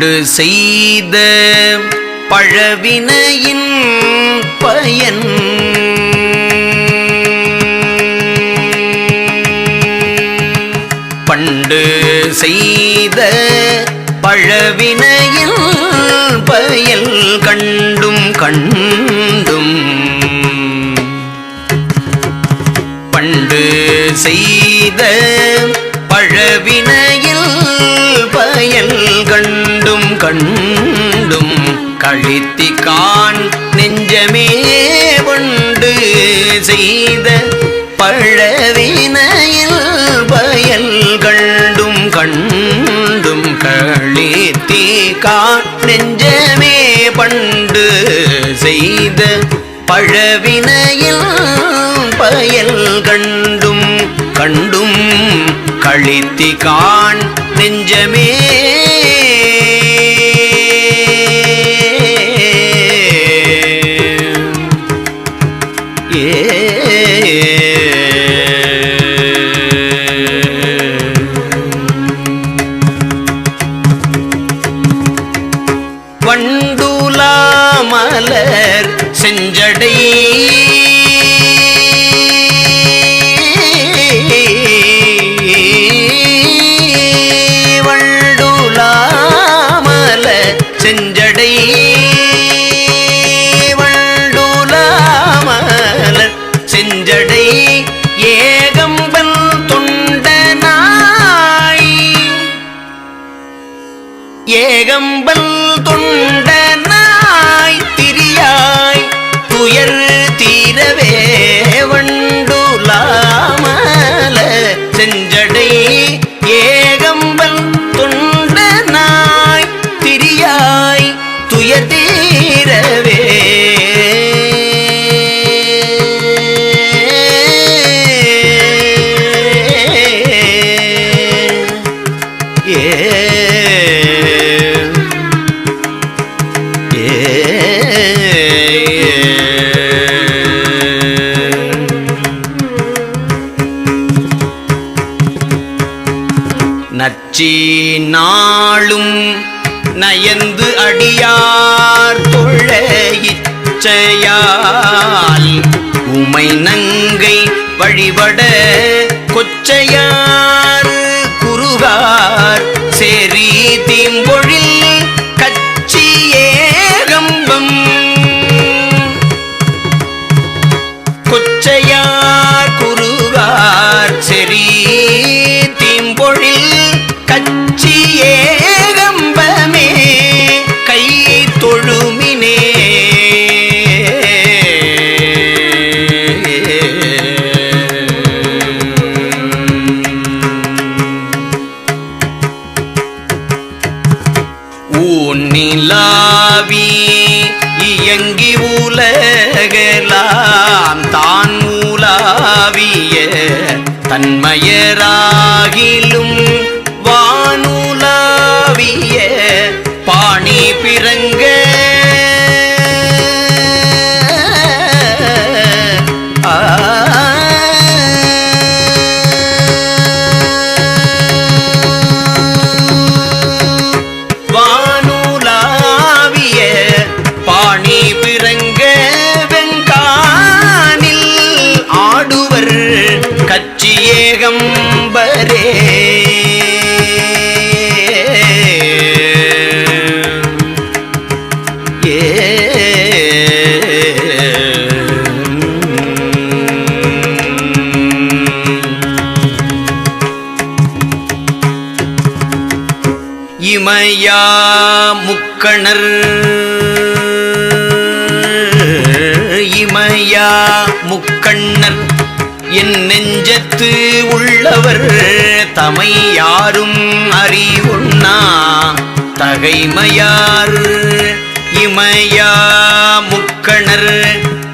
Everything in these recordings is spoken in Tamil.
பண்டு செய்த பழவினையின் பயன். பண்டு செய்த பழவினையில் பயல் கண்டும் கண்டும். பண்டு செய்த பழவினை கண்டும் கழித்திகான் நெஞ்சமே உண்டு செய்த பழவினையில் பயல் கண்டும் கண்டும் கழித்திகான் நெஞ்சமே பண்டு செய்த பழவினையில் பயல் கண்டும் கண்டும் கழித்திகான் நெஞ்சமே மலர் நச்சி நாளும் நயந்து அடியார் தொழ இச்சையால் உமை நங்கை வழிபட கொச்சையார் குருவார் சேரி தீம்பொழில் கச்சி ஏகம்பம். கொச்சையார் குருவார் செறி தன்மயராகிலும் வானுலாவிய பாணி பிறங்க என் நெஞ்சத்து உள்ளவர் தமை யாரும் அறிவுண்ணா. தகைமையார் இமையா முக்கணர்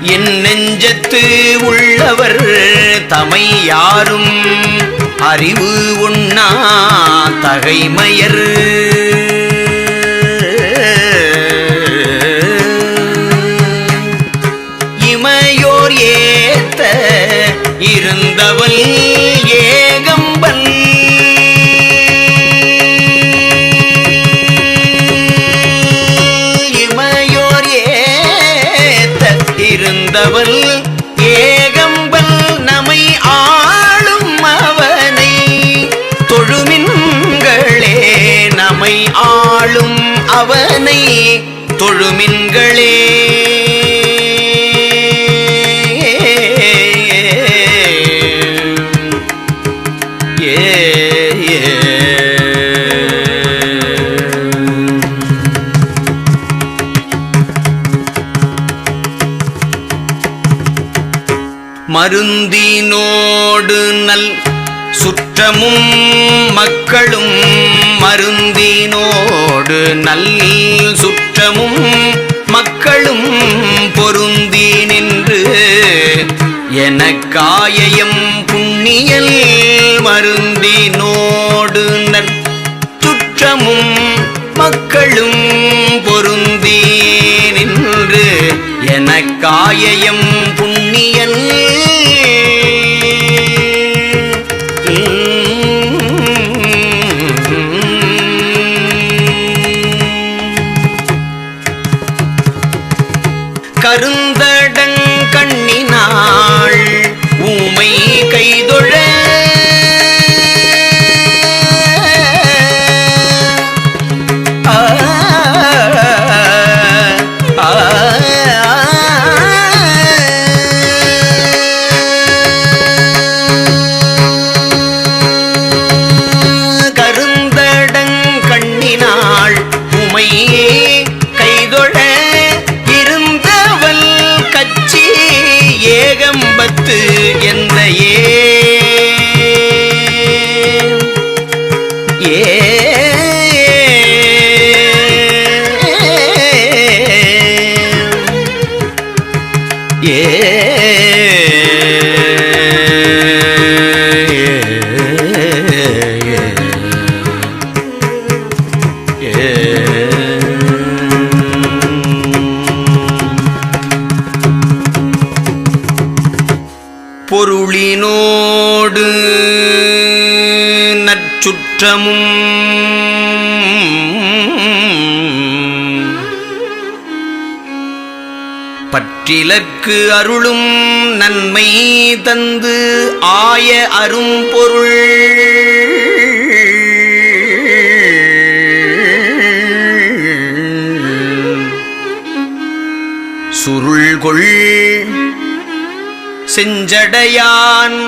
என் நெஞ்சத்து உள்ளவர் தமை யாரும் அறிவு உண்ணா தகைமையர். இருந்தவள் ஏகம்பல் இமையோர் ஏத்திருந்தவள் ஏகம்பல் நமை ஆளும் அவனை தொழுமின்களே. நமை ஆளும் அவனை தொழுமின்களே. மருந்தினோடு நல் சுற்றமும் மக்களும் மருந்தினோடு நல் சுற்றமும் மக்களும் பொருந்தி நின்று எனக்காயம் புண்ணியல் மருந்தினோடு நற்சுற்றமும் மக்களும் பொருந்தி நின்று எனக்காயம் புண்ணியல் குற்றமும் பற்றிலற்கு அருளும் நன்மை தந்து ஆய அரும்பொருள் சுருள்கொள் செஞ்சடையான்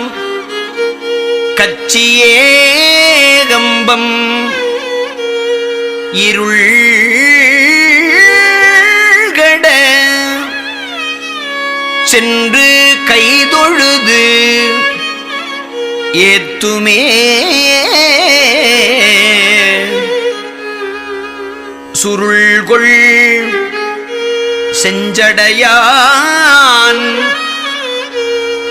கச்சியேகம்பம் இருள்கட சென்று கைதொழுது ஏத்துமே. சுருள்கொள் செஞ்சடையான்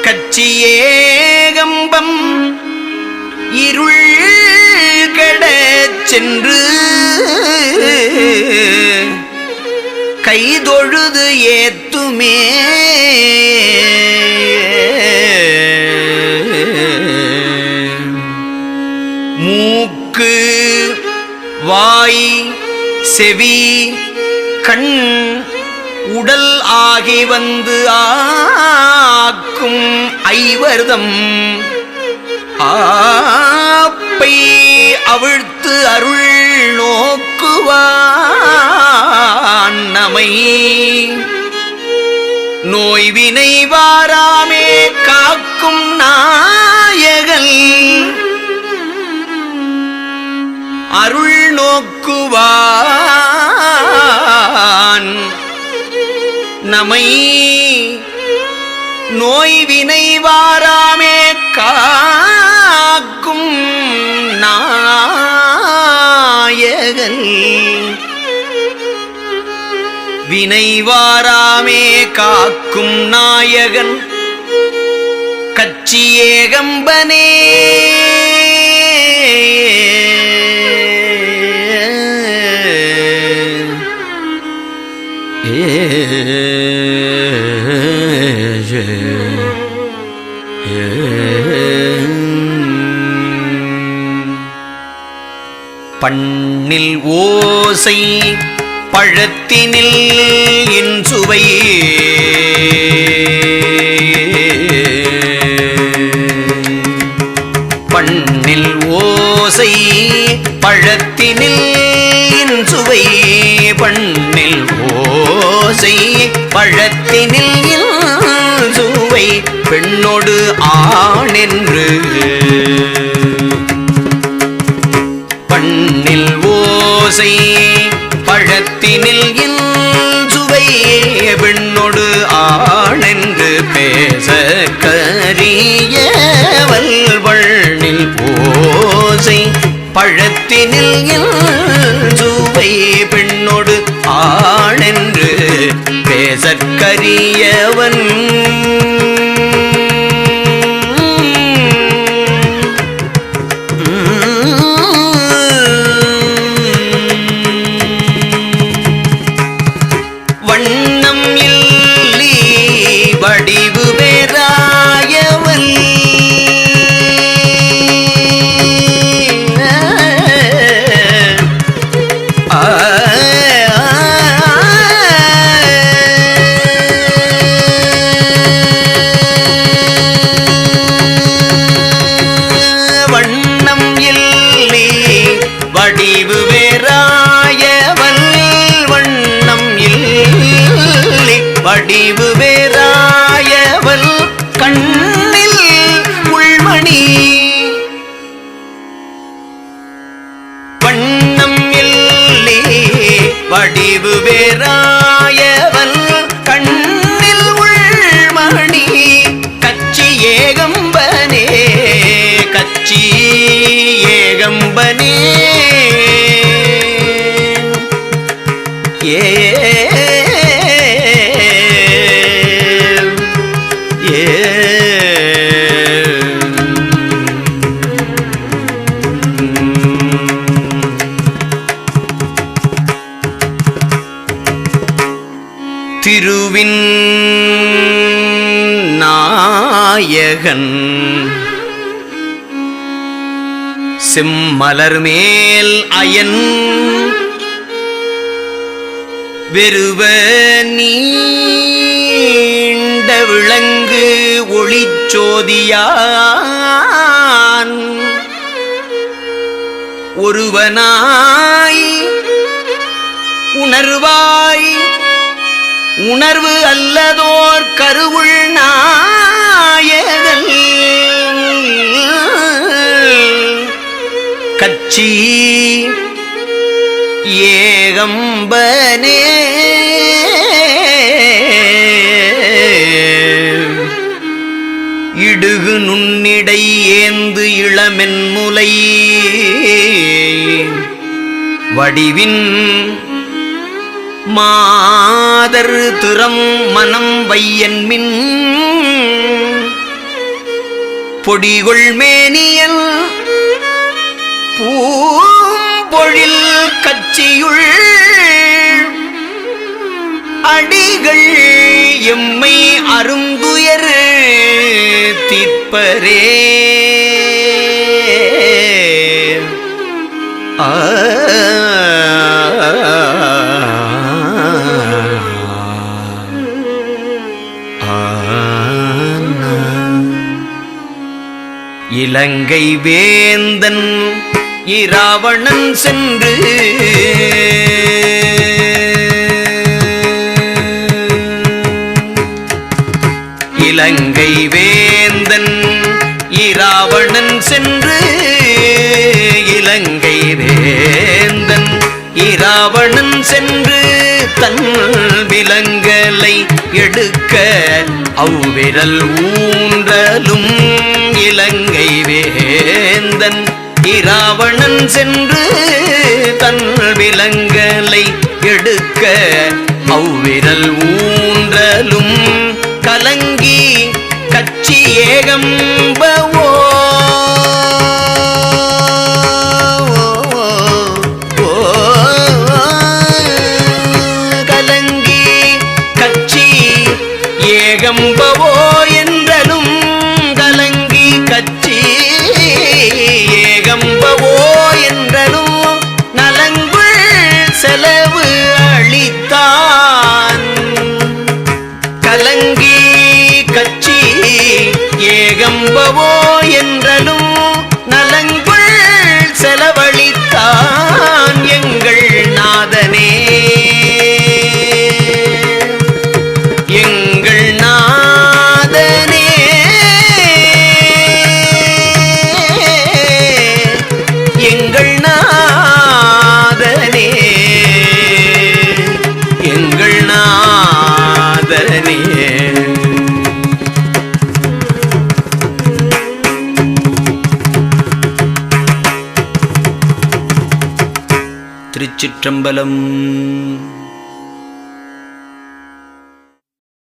கச்சியேகம்பம் இருள் சென்று கைதொழுது ஏத்துமே. மூக்கு வாய் செவி கண் உடல் ஆகி வந்து ஆக்கும் ஐவர்தம். ஆப்பை அவிழ் அவிழ்த்து அருள் நோக்குவான் நமை நோய்வினை வாராமே காக்கும் நாயகன். அருள் நோக்குவான் நமை நோய்வினை வாராமே காக்கும் நான் நாயகன் வினைவாராமே காக்கும் நாயகன். கச்சியேகம்பனே பண்ணில் ஓசை பழத்தினில் இன்சுவை சுவையே கரியவல் வள்ளில் ஓசை பழத்தினில் சுவை பெண்ணோடு ஆணென்று பேசற்கரியவன். வடிவு வேறாயவன். கண்ணில் உள்மணி கச்சி ஏகம்பனே கச்சி ஏகம்பனே. ஏ ஏ. திருவின் நாயகன். செம்மலர் மேல் அயன். வெறுவ நீண்ட விளங்கு ஒளிச்சோதியான் ஒருவனாய் உணர்வாய் உணர்வு அல்லதோர் கருவுள் நாயகன். கச்சி ஏகம்பனே. இடுகு நுண்ணிடை ஏந்து இளமென் முலை. வடிவின் மாதர் திறம் மனம் வையன்மின் பொடிகொள் மேனியல் பூம்பொழில் கச்சியுள். அடிகள் எம்மை அருந்துயர் தீர்ப்பரே. ஆ. இலங்கை வேந்தன் இராவணன் சென்று இலங்கை வேந்தன் தன் விலங்கலை எடுக்க அவ்விரல் ஊன்றலும் இலங்கை வேந்தன். இராவணன் சென்று தன் விலங்கலை எடுக்க அவ்விரல் ஊன்றலும். கலங்கி கச்சி ஏகம் ஏகம்பவோ என் திருச்சிற்றம்பலம்